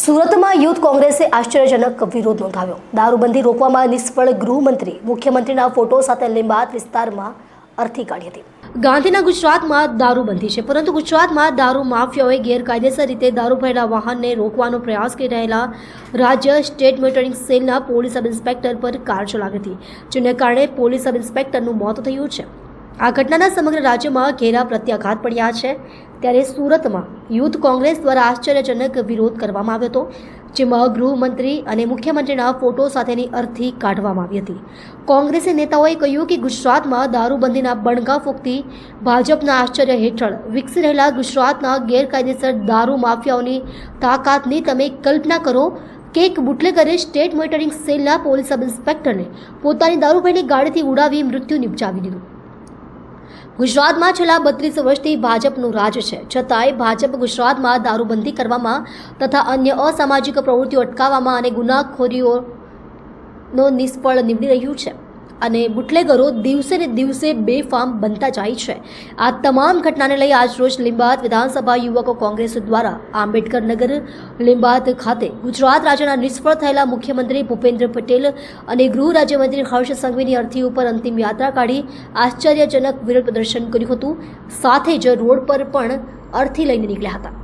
સુરતમાં યુથ કોંગ્રેસે આશ્ચર્યજનક વિરોધ નોંધાવ્યો. દારૂબંધી રોકવામાં નિષ્ફળ ગૃહમંત્રી. મુખ્યમંત્રીના ફોટો સાથે લીંબાત વિસ્તારમાં અરથી કાઢી હતી. ગાંધીના ગુજરાતમાં દારૂબંધી છે. પરંતુ ગુજરાતમાં દારૂ માફિયાઓએ ગેરકાયદેસર રીતે દારૂ ભરેલા વાહનને રોકવાનો પ્રયાસ કરી રહેલા રાજ્ય સ્ટેટ મોનિટરિંગ સેલના પોલીસ સબ ઇન્સ્પેક્ટર પર કાર ચલાવી હતી, જેને કારણે પોલીસ સબ ઇન્સ્પેક્ટરનું મોત થયું છે. આ ઘટનાના સમગ્ર રાજ્યમાં ઘેરા પ્રત્યાઘાત પડ્યા છે. ત્યારે સુરતમાં યુથ કોંગ્રેસ દ્વારા આશ્ચર્યજનક વિરોધ કરવામાં આવ્યો હતો, જેમાં ગૃહમંત્રી અને મુખ્યમંત્રીના ફોટો સાથેની અર્થી કાઢવામાં આવી હતી. કોંગ્રેસી નેતાઓએ કહ્યું કે ગુજરાતમાં દારૂબંધીના બણગા ફૂંકતી ભાજપના આશ્ચર્ય હેઠળ વિકસી રહેલા ગુજરાતના ગેરકાયદેસર દારૂ માફિયાઓની તાકાતની તમે કલ્પના કરો કે એક બુટલેગરે સ્ટેટ મોનિટરિંગ સેલના પોલીસ સબ ઇન્સ્પેક્ટરને પોતાની દારૂભાઈની ગાડીથી ઉડાવી મૃત્યુ નિપજાવી દીધું. ગુજરાતમાં છેલ્લા બત્રીસ વર્ષથી ભાજપનું રાજ છે. છતાંય ભાજપ ગુજરાતમાં દારૂબંધી કરવામાં તથા અન્ય અસામાજિક પ્રવૃત્તિઓ અટકાવવામાં અને ગુનાખોરીઓનો નિષ્ફળ નીવડી રહ્યું છે. અને બુટલેગરો દિવસે ને દિવસે બેફામ બનતા જાય છે. આ તમામ ઘટનાને લઈ આજરોજ લિંબાત વિધાનસભા યુવકો કોંગ્રેસ દ્વારા આંબેડકર નગર લીંબાદ ખાતે ગુજરાત રાજ્યના નિષ્ફળ થયેલા મુખ્યમંત્રી ભૂપેન્દ્ર પટેલ અને ગૃહ રાજ્યમંત્રી હર્ષ સંઘવીની અર્થી ઉપર અંતિમ યાત્રા કાઢી આશ્ચર્યજનક વિરોધ પ્રદર્શન કર્યું હતું. સાથે જ રોડ પર પણ અર્થી લઈને નીકળ્યા હતા.